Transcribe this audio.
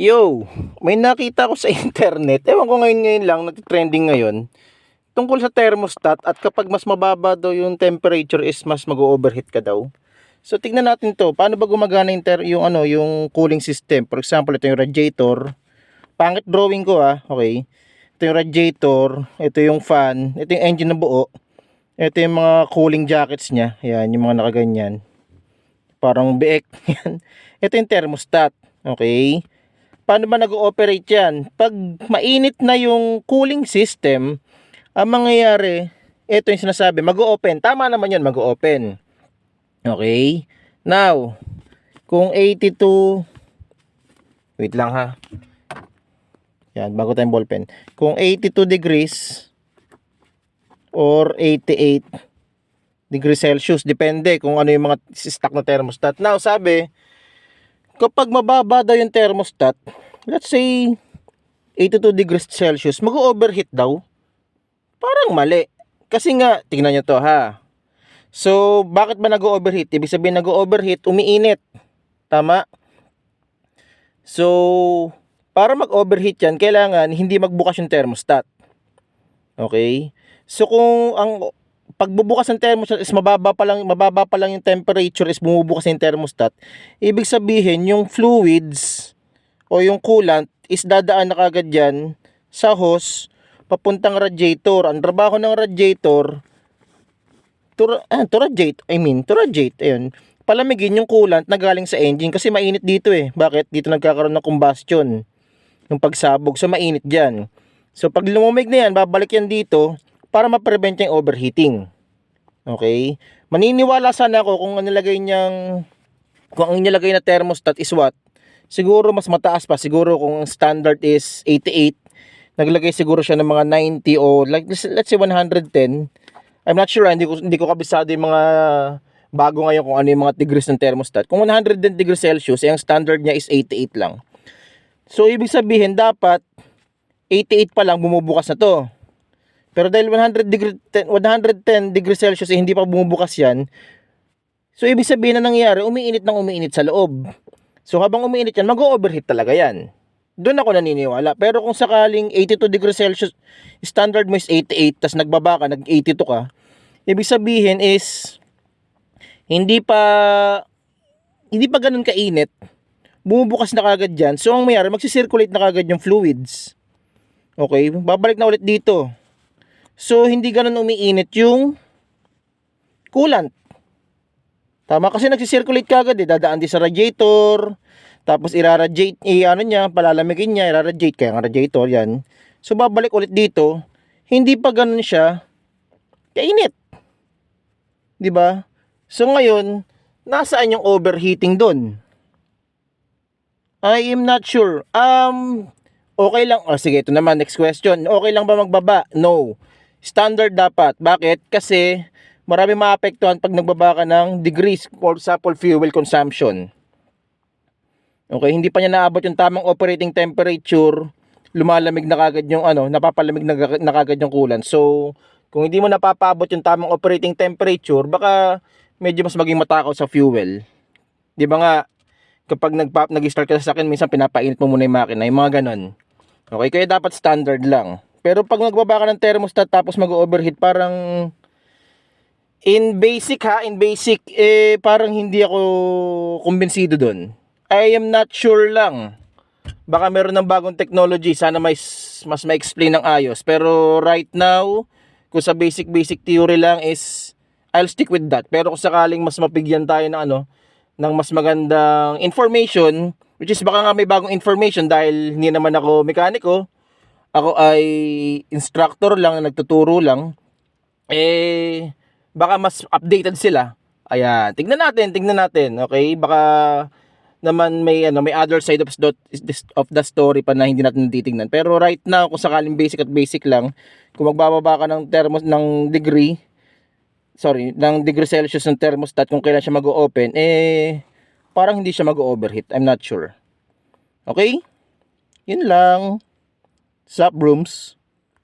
Yo, may nakita ko sa internet. Ewan ko ngayon ngayon lang, nag-trending ngayon. Tungkol sa thermostat at kapag mas mababa daw yung temperature is mas mag-overheat ka daw. So tignan natin to. Paano ba gumagana yung, yung ano, yung cooling system? For example, ito yung radiator. Pangit drawing ko ah. Okay. Ito yung radiator, ito yung fan, ito yung engine na buo. Ito yung mga cooling jackets niya. Yan, yung mga nakaganyan. Parang biek. Yan. ito yung thermostat. Okay paano ba nag-ooperate yan? Pag mainit na yung cooling system, ang mangyayari, ito yung sinasabi, mag-open. Tama naman yun, mag-open. Okay? Now, kung 82, wait lang ha. Yan, bago tayong ballpen. Kung 82 degrees or 88 degrees Celsius, depende kung ano yung mga stock na thermostat. Now, sabi, kapag mababa daw yung thermostat, let's say 82 degrees Celsius, mag-overheat daw. Parang mali. Kasi nga, tingnan nyo to ha. So, bakit ba nag-overheat? Ibig sabihin nag-overheat, umiinit. Tama? So, para mag-overheat yan, kailangan hindi magbukas yung thermostat. Okay? So, kung ang pagbubukas ng thermostat is mababa pa lang mababa pa lang yung temperature is bumubukas yung thermostat ibig sabihin yung fluids o yung coolant is dadaan na kagad dyan sa hose papuntang radiator. Ang trabaho ng radiator to, ah, to radiate I mean to radiate ayun palamigin yung coolant na galing sa engine kasi mainit dito eh. Bakit? Dito nagkakaroon ng combustion yung pagsabog. So mainit dyan. So pag lumamig na yan babalik yan dito para ma-prevent yung overheating. Okay? Maniniwala sana ako kung ang nilagay niyang kung ang nilagay na thermostat is what? Siguro mas mataas pa. Siguro kung ang standard is 88, naglagay siguro siya ng mga 90 o like let's say 110. I'm not sure, ah, hindi ko hindi ko kabisado yung mga bago ngayon kung ano yung mga degrees ng thermostat. Kung 110 degrees Celsius, eh, ang standard niya is 88 lang. So ibig sabihin dapat 88 pa lang bumubukas na to. Pero dahil 100 degree, 110 degrees Celsius eh, hindi pa bumubukas yan, so ibig sabihin na nangyayari, umiinit ng umiinit sa loob. So habang umiinit yan, mag-overheat talaga yan. Doon ako naniniwala. Pero kung sakaling 82 degrees Celsius, standard mo is 88, tas nagbaba ka, nag-82 ka, ibig sabihin is, hindi pa, hindi pa ganun kainit, bumubukas na kagad dyan. So ang mayroon, magsisirculate na kagad yung fluids. Okay, babalik na ulit dito. So, hindi ganun umiinit yung coolant. Tama kasi nagsisirculate kagad eh. Dadaan din sa radiator. Tapos iraradiate, i ano niya, palalamigin niya, iraradiate. Kaya nga radiator yan. So, babalik ulit dito. Hindi pa ganun siya kainit. ba? So, ngayon, nasaan yung overheating doon? I am not sure. Um, okay lang. Oh, sige, ito naman, next question. Okay lang ba magbaba? No. Standard dapat. Bakit? Kasi marami maapektuhan pag nagbaba ka ng degrees for example fuel consumption. Okay, hindi pa niya naabot yung tamang operating temperature, lumalamig na kagad yung ano, napapalamig na, na kagad yung coolant. So, kung hindi mo napapabot yung tamang operating temperature, baka medyo mas maging matakaw sa fuel. 'Di ba nga kapag nagpa nag-start ka sa akin, minsan pinapainit mo muna yung makina, yung mga ganon. Okay, kaya dapat standard lang. Pero pag nagbaba ka ng thermostat tapos mag-overheat, parang in basic ha, in basic, eh parang hindi ako kumbinsido doon. I am not sure lang. Baka meron ng bagong technology, sana may, mas ma-explain ng ayos. Pero right now, kung sa basic basic theory lang is I'll stick with that. Pero kung sakaling mas mapigyan tayo ng ano, ng mas magandang information, which is baka nga may bagong information dahil hindi naman ako mekaniko, ako ay instructor lang, nagtuturo lang, eh, baka mas updated sila. Ayan, tignan natin, tignan natin, okay? Baka naman may ano may other side of of the story pa na hindi natin titingnan. Pero right now, kung sakaling basic at basic lang, kung magbababa ka ng thermos ng degree, sorry, ng degree Celsius ng thermostat kung kailan siya mag-open, eh parang hindi siya mag-overheat. I'm not sure. Okay? Yun lang. subrooms